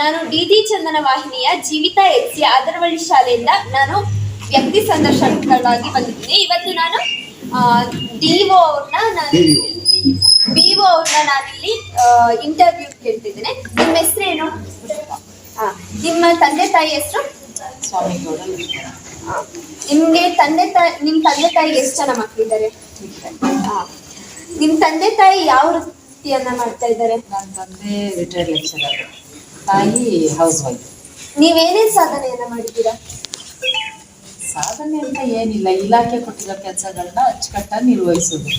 ನಾನು D D ಚಂದನ ವಾಹಿನಿಯ ಜೀವಿತ ಎಚ್ ಅದರವಳ್ಳಿ ಆದರವಳ್ಳಿ ಶಾಲೆಯಿಂದ ನಾನು ವ್ಯಕ್ತಿ ಸಂದರ್ಶನಗಳಾಗಿ ಬಂದಿದ್ದೀನಿ. ಇವತ್ತು ನಾನು ಡಿಒ ಒ ಅವ್ರನ್ನ ನಾನು ಬಿ ಒ ಅವ್ರನ್ನ ನಾನಿಲ್ಲಿ ಇಂಟರ್ವ್ಯೂ ಕೇಳ್ತಿದ್ದೇನೆ. ನಿಮ್ಮ ಹೆಸರೇನು ಹಾ ನಿಮ್ಮ ತಂದೆ ತಾಯಿ ಹೆಸರು? ನಿಮ್ಗೆ ತಂದೆ ತಾಯಿ ನಿಮ್ ತಂದೆ ತಾಯಿ ಎಷ್ಟು ಜನ ಮಕ್ಕಳಿದ್ದಾರೆ. ನಿಮ್ ತಂದೆ ತಾಯಿ ಯಾವ ವೃತ್ತಿಯನ್ನ ಮಾಡ್ತಾ ಇದ್ದಾರೆ? ನನ್ನ ತಂದೆ ರಿಟೈರ್ಡ್ ಲೆಕ್ಚರರ್. ತಾಯಿ ಹೌಸ್ ವೈಫ್ ನೀವೇನೇನ್ ಸಾಧನೆಯನ್ನ ಮಾಡಿದ್ದೀರಾ? ಸಾಧನೆ ಅಂತ ಏನಿಲ್ಲ ಇಲಾಖೆ ಕೊಟ್ಟಿರೋ ಕೆಲಸಗಳನ್ನ ಅಚ್ಚುಕಟ್ಟಾಗಿ ನಿರ್ವಹಿಸೋದು.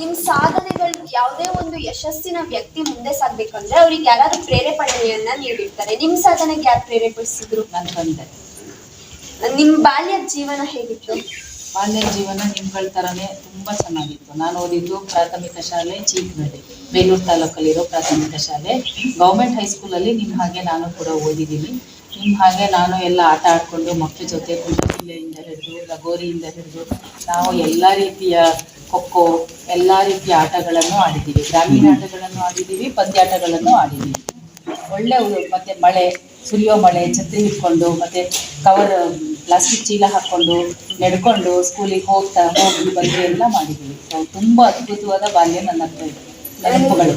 ನಿಮ್ ಸಾಧನೆಗಳು ಯಾವುದೇ ಒಂದು ಯಶಸ್ಸಿನ ವ್ಯಕ್ತಿ ಮುಂದೆ ಸಾಗ್ಬೇಕಂದ್ರೆ ಅವ್ರಿಗೆ ಯಾರಾದ್ರೂ ಪ್ರೇರೇಪಣೆಯನ್ನ ನೀಡಿರ್ತಾರೆ. ನಿಮ್ ಸಾಧನೆಗೆ ಯಾರು ಪ್ರೇರೇಪಿಸಿದ್ರು? ನನ್ನ ತಂದೆ. ನಿಮ್ ಬಾಲ್ಯದ ಜೀವನ ಹೇಗಿತ್ತು? ಬಾಲ್ಯ ಜೀವನ ನಿಮ್ಗಳ ಥರನೇ ತುಂಬ ಚೆನ್ನಾಗಿತ್ತು. ನಾನು ಓದಿದ್ದು ಪ್ರಾಥಮಿಕ ಶಾಲೆ ಚೀಕ್ನಳ್ಳಿ ಬೇಲೂರು ತಾಲೂಕಲ್ಲಿರೋ ಪ್ರಾಥಮಿಕ ಶಾಲೆ. ಗೌರ್ಮೆಂಟ್ ಹೈಸ್ಕೂಲಲ್ಲಿ ನಿಮ್ಮ ಹಾಗೆ ನಾನು ಕೂಡ ಓದಿದ್ದೀನಿ. ನಿಮ್ಮ ಹಾಗೆ ನಾನು ಎಲ್ಲ ಆಟ ಆಡಿಕೊಂಡು ಮಕ್ಕಳ ಜೊತೆ ಕುಂಟಿಲೆಯಿಂದ ಹಿಡಿದು ಲಗೋರಿಯಿಂದ ಹಿಡಿದು ನಾವು ಎಲ್ಲ ರೀತಿಯ ಖೋಖೋ ಎಲ್ಲ ರೀತಿಯ ಆಟಗಳನ್ನು ಆಡಿದ್ದೀವಿ. ಗ್ರಾಮೀಣ ಆಟಗಳನ್ನು ಆಡಿದ್ದೀವಿ ಪಂದ್ಯಾಟಗಳನ್ನು ಆಡಿದ್ದೀವಿ. ಒಳ್ಳೆ ಮತ್ತೆ ಮಳೆ ಸುರಿಯೋ ಮಳೆ ಛತ್ರಿ ಹಿಡ್ಕೊಂಡು ಮತ್ತೆ ಕವರ್ ಪ್ಲಾಸ್ಟಿಕ್ ಚೀಲ ಹಾಕ್ಕೊಂಡು ನಡ್ಕೊಂಡು ಸ್ಕೂಲಿಗೆ ಹೋಗ್ತಾ ಹೋಗಿ ಬಂದು ಎಲ್ಲ ಮಾಡಿದ್ದೀವಿ. ಸೊ ತುಂಬ ಅದ್ಭುತವಾದ ಬಾಲ್ಯ ನನ್ನ ನೆನಪುಗಳು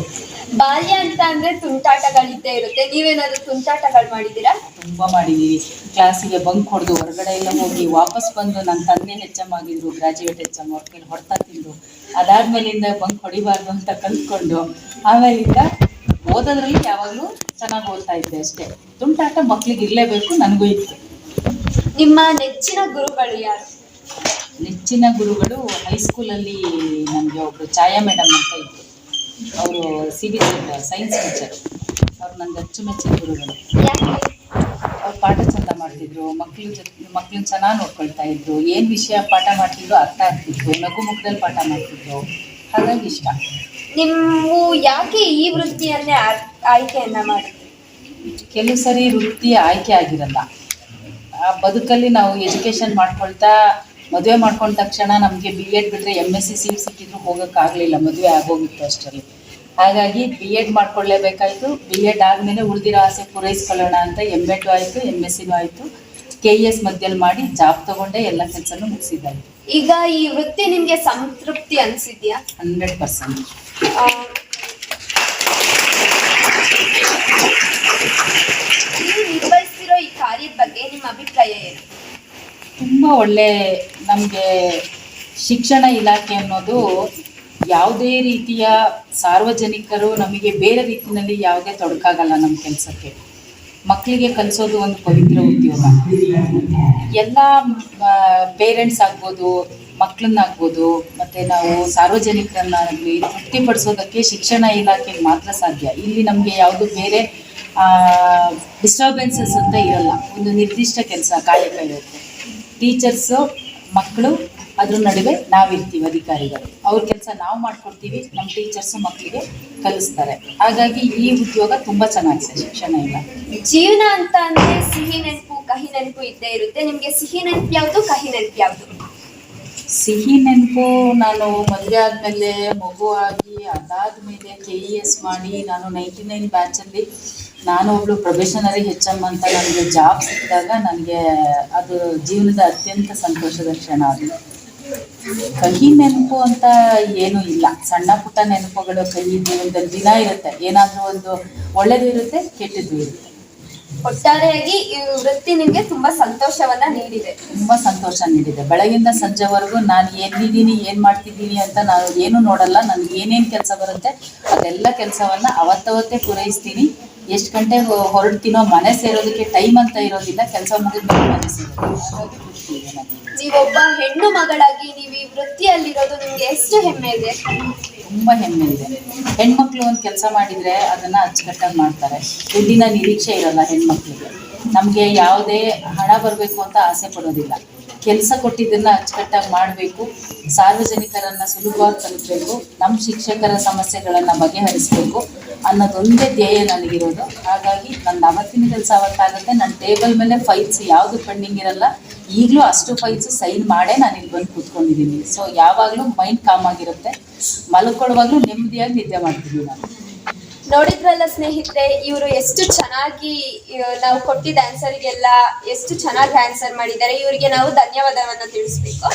ಬಾಲ್ಯ ಅಂತ ಅಂದ್ರೆ ತುಂಟಾಟಗಳಿದ್ದೇ ಇರುತ್ತೆ. ನೀವೇನಾದ್ರೂ ತುಂಟಾಟಗಳು ಮಾಡಿದ್ದೀರಾ? ತುಂಬ ಮಾಡಿದ್ದೀವಿ. ಕ್ಲಾಸಿಗೆ ಬಂಕ್ ಹೊಡೆದು ಹೊರಗಡೆ ಎಲ್ಲ ಹೋಗಿ ವಾಪಸ್ ಬಂದು ನನ್ನ ತಂದೆ ಹೆಚ್ಚಮ್ಮ ಆಗಿದ್ರು ಗ್ರಾಜುಯೇಟ್ ಹೆಚ್ಚಮ್ಮ ಅವ್ರ ಕೈಲಿ ಹೊಡ್ತಾ ತಿಂದು ಅದಾದ್ಮೇಲಿಂದ ಬಂಕ್ ಹೊಡಿಬಾರ್ದು ಅಂತ ಕಲ್ತ್ಕೊಂಡು ಆಮೇಲಿಂದ ಓದೋದ್ರಲ್ಲಿ ಯಾವಾಗಲೂ ಚೆನ್ನಾಗಿ ಓದ್ತಾ ಇದ್ದೆ ಅಷ್ಟೇ. ತುಂಟಾಟ ಮಕ್ಳಿಗೆ ಇರಲೇಬೇಕು ನನಗೂ ಇತ್ತು. ನಿಮ್ಮ ನೆಚ್ಚಿನ ಗುರುಗಳು ಯಾರು? ನೆಚ್ಚಿನ ಗುರುಗಳು ಹೈಸ್ಕೂಲಲ್ಲಿ ನನಗೆ ಒಬ್ಬರು ಛಾಯಾ ಮೇಡಮ್ ಅಂತ ಇದ್ದರು ಅವರು ಸಿ ಬಿ ಸೈನ್ಸ್ ಟೀಚರ್ ಅವ್ರು ನನಗೆ ಅಚ್ಚುಮೆಚ್ಚಿನ ಗುರುಗಳು. ಯಾಕೆ? ಅವ್ರು ಪಾಠ ಚಂದ ಮಾಡ್ತಿದ್ರು ಮಕ್ಳ ಜೊತೆ ಮಕ್ಳನ್ನ ಚೆನ್ನಾಗಿ ನೋಡ್ಕೊಳ್ತಾ ಇದ್ರು. ಏನು ವಿಷಯ ಪಾಠ ಮಾಡ್ತಿದ್ರು ಅರ್ಥ ಆಗ್ತಿತ್ತು. ನಗು ಮುಖದಲ್ಲಿ ಪಾಠ ಮಾಡ್ತಿದ್ರು ಹಾಗಾಗಿ ಇಷ್ಟ. ನೀವು ಯಾಕೆ ಈ ವೃತ್ತಿಯನ್ನೇ ಆ- ಆಯ್ಕೆಯನ್ನ ಮಾಡಿ ಕೆಲವು ಸರಿ ವೃತ್ತಿ ಆಯ್ಕೆ ಆಗಿರಲ್ಲ. ಆ ಬದುಕಲ್ಲಿ ನಾವು ಎಜುಕೇಷನ್ ಮಾಡ್ಕೊಳ್ತಾ ಮದುವೆ ಮಾಡ್ಕೊಂಡ ತಕ್ಷಣ ನಮಗೆ ಬಿ ಎಡ್ ಬಿಟ್ಟರೆ ಎಂ ಎಸ್ ಸಿ ಸೀಟ್ ಸಿಕ್ಕಿದ್ರು ಹೋಗೋಕ್ಕಾಗಲಿಲ್ಲ ಮದುವೆ ಆಗೋಗಿತ್ತು ಅಷ್ಟರಲ್ಲಿ. ಹಾಗಾಗಿ ಬಿ ಎಡ್ ಮಾಡ್ಕೊಳ್ಳೇಬೇಕಾಯಿತು. ಬಿ ಎಡ್ ಆದಮೇಲೆ ಉಳಿದಿರೋ ಆಸೆ ಪೂರೈಸ್ಕೊಳ್ಳೋಣ ಅಂತ ಎಂ ಎಡ್ ಆಯಿತು ಎಂ ಎಸ್ ಸಿನೂ ಆಯಿತು. ಕೆ ಇ ಎಸ್ ಮಧ್ಯದಲ್ಲಿ ಮಾಡಿ ಜಾಬ್ ತಗೊಂಡೆ ಎಲ್ಲ ಕೆಲಸನೂ ಮುಗಿಸಿದ್ದಾರೆ ಈಗ ಈ ವೃತ್ತಿ ನಿಮಗೆ ಸಂತೃಪ್ತಿ ಅನ್ಸಿದ್ಯಾ? Hundred percent. ಈ ಕಾರ್ಯದ ಬಗ್ಗೆ ನಿಮ್ಮ ಅಭಿಪ್ರಾಯ ಏನು? ತುಂಬ ಒಳ್ಳೆ ನಮಗೆ ಶಿಕ್ಷಣ ಇಲಾಖೆ ಅನ್ನೋದು ಯಾವುದೇ ರೀತಿಯ ಸಾರ್ವಜನಿಕರು ನಮಗೆ ಬೇರೆ ರೀತಿಯಲ್ಲಿ ಯಾವುದೇ ತೊಡಕಾಗಲ್ಲ ನಮ್ಮ ಕೆಲಸಕ್ಕೆ. ಮಕ್ಕಳಿಗೆ ಕಲಿಸೋದು ಒಂದು ಪವಿತ್ರ ಉದ್ಯೋಗ. ಎಲ್ಲ ಪೇರೆಂಟ್ಸ್ ಆಗ್ಬೋದು ಮಕ್ಕಳನ್ನಾಗ್ಬೋದು ಮತ್ತು ನಾವು ಸಾರ್ವಜನಿಕರನ್ನಾಗಲಿ ತೃಪ್ತಿಪಡಿಸೋದಕ್ಕೆ ಶಿಕ್ಷಣ ಇಲಾಖೆಗೆ ಮಾತ್ರ ಸಾಧ್ಯ. ಇಲ್ಲಿ ನಮಗೆ ಯಾವುದು ಬೇರೆ ಡಿಸ್ಟರ್ಬೆನ್ಸಸ್ ಅಂತ ಇರಲ್ಲ. ಒಂದು ನಿರ್ದಿಷ್ಟ ಕೆಲಸ ಕಾಯಕ ಇರುತ್ತೆ ಟೀಚರ್ಸು ಮಕ್ಕಳು ಅದ್ರ ನಡುವೆ ನಾವಿರ್ತೀವಿ ಅಧಿಕಾರಿಗಳು. ಅವ್ರ ಕೆಲಸ ನಾವು ಮಾಡ್ಕೊಡ್ತೀವಿ ನಮ್ಮ ಟೀಚರ್ಸು ಮಕ್ಕಳಿಗೆ ಕಲಿಸ್ತಾರೆ. ಹಾಗಾಗಿ ಈ ಉದ್ಯೋಗ ತುಂಬ ಚೆನ್ನಾಗಿದೆ ಶಿಕ್ಷಣ ಇಲ್ಲ. ಜೀವನ ಅಂತ ಅಂದ್ರೆ ಸಿಹಿ ನೆನಪು ಕಹಿ ನೆನಪು ಇದ್ದೇ ಇರುತ್ತೆ. ನಿಮಗೆ ಸಿಹಿ ನೆನಪು ಯಾವುದು ಕಹಿ ನೆನಪು ಯಾವುದು? ಸಿಹಿ ನೆನಪು ನಾನು ಮದುವೆ ಆದಮೇಲೆ ಮಗು ಆಗಿ ಅದಾದಮೇಲೆ ಕೆ ಇ ಎಸ್ ಮಾಡಿ ನಾನು ನೈಂಟಿ ನೈನ್ ಬ್ಯಾಚಲ್ಲಿ ನಾನು ಒಬ್ಳು ಪ್ರೊಬೆಷನರಿ ಹೆಚ್ ಎಂ ಅಂತ ನನಗೆ ಜಾಬ್ ಸಿಕ್ಕಿದಾಗ ನನಗೆ ಅದು ಜೀವನದ ಅತ್ಯಂತ ಸಂತೋಷದ ಕ್ಷಣ ಅದು. ಕಹಿ ನೆನಪು ಅಂತ ಏನೂ ಇಲ್ಲ. ಸಣ್ಣ ಪುಟ್ಟ ನೆನಪುಗಳು ಕಹಿ ಜೀವನದಲ್ಲಿ ದಿನ ಇರುತ್ತೆ. ಏನಾದರೂ ಒಂದು ಒಳ್ಳೇದು ಇರುತ್ತೆ ಕೆಟ್ಟದ್ದು ಇರುತ್ತೆ. ಒಟ್ಟಾರೆಯಾಗಿ ಈ ವೃತ್ತಿ ನಿಮಗೆ ತುಂಬಾ ಸಂತೋಷವನ್ನ ನೀಡಿದೆ. ತುಂಬಾ ಸಂತೋಷ ನೀಡಿದೆ. ಬೆಳಗಿಂದ ಸಂಜೆವರೆಗೂ ನಾನು ಎಲ್ಲಿದ್ದೀನಿ ಏನ್ ಮಾಡ್ತಿದ್ದೀನಿ ಅಂತ ನಾನು ಏನು ನೋಡಲ್ಲ. ನನ್ಗೆ ಏನೇನ್ ಕೆಲಸ ಬರುತ್ತೆ ಅದೆಲ್ಲ ಕೆಲಸವನ್ನ ಅವತ್ತವತ್ತೇ ಪೂರೈಸ್ತೀನಿ. ಎಷ್ಟು ಗಂಟೆ ಹೊರಡ್ತೀನೋ ಮನೆ ಸೇರೋದಕ್ಕೆ ಟೈಮ್ ಅಂತ ಇರೋದಿಲ್ಲ ಕೆಲಸ ಮುಗಿದ್ಮೇಲೆ ಮನೆ ಸೇರೋದು. ನೀವೊಬ್ಬ ಹೆಣ್ಣು ಮಗಳಾಗಿ ನೀವು ಈ ವೃತ್ತಿಯಲ್ಲಿರೋದು ನಿಮ್ಗೆ ಎಷ್ಟು ಹೆಮ್ಮೆ ಇದೆ? ತುಂಬ ಹೆಮ್ಮೆ ಇದೆ. ಹೆಣ್ಮಕ್ಳು ಒಂದು ಕೆಲಸ ಮಾಡಿದ್ರೆ ಅದನ್ನ ಅಚ್ಚುಕಟ್ಟಾಗಿ ಮಾಡ್ತಾರೆ. ದುಡ್ಡಿನ ನಿರೀಕ್ಷೆ ಇರಲ್ಲ ಹೆಣ್ಮಕ್ಳಿಗೆ. ನಮಗೆ ಯಾವುದೇ ಹಣ ಬರಬೇಕು ಅಂತ ಆಸೆ ಪಡೋದಿಲ್ಲ. ಕೆಲಸ ಕೊಟ್ಟಿದ್ದನ್ನು ಅಚ್ಚುಕಟ್ಟಾಗಿ ಮಾಡಬೇಕು. ಸಾರ್ವಜನಿಕರನ್ನು ಸುಲಭವಾಗಿ ತಲುಪಬೇಕು ನಮ್ಮ ಶಿಕ್ಷಕರ ಸಮಸ್ಯೆಗಳನ್ನು ಬಗೆಹರಿಸಬೇಕು ಅನ್ನೋದೊಂದೇ ಧ್ಯೇಯ ನನಗಿರೋದು. ಹಾಗಾಗಿ ನನ್ನ ಅವತ್ತಿನ ಕೆಲಸ ಅವತ್ತಾಗುತ್ತೆ. ನನ್ನ ಟೇಬಲ್ ಮೇಲೆ ಫೈಲ್ಸ್ ಯಾವುದು ಪೆಂಡಿಂಗ್ ಇರಲ್ಲ, ಈಗಲೂ ಅಷ್ಟು ಫೈಲ್ಸ್ ಸೈನ್ ಮಾಡೇ ನಾನು ಇಲ್ಲಿ ಬಂದು ಕೂತ್ಕೊಂಡಿದ್ದೀನಿ ಸೊ ಯಾವಾಗಲೂ ಮೈಂಡ್ ಕಾಮ್ ಆಗಿರುತ್ತೆ. ಮಲ್ಕೊಳ್ಳುವಾಗಲೂ ನೆಮ್ಮದಿಯಾಗಿ ನಿದ್ದೆ ಮಾಡ್ತೀನಿ ನಾನು. ನೋಡಿದ್ರಲ್ಲ ಸ್ನೇಹಿತರೆ, ಇವರು ಎಷ್ಟು ಚೆನ್ನಾಗಿ ನಾವು ಕೊಟ್ಟಿದ್ದ ಆನ್ಸರ್ಗೆಲ್ಲ ಎಷ್ಟು ಚೆನ್ನಾಗಿ ಆನ್ಸರ್ ಮಾಡಿದ್ದಾರೆ. ಇವರಿಗೆ ನಾವು ಧನ್ಯವಾದವನ್ನು ತಿಳಿಸ್ಬೇಕು.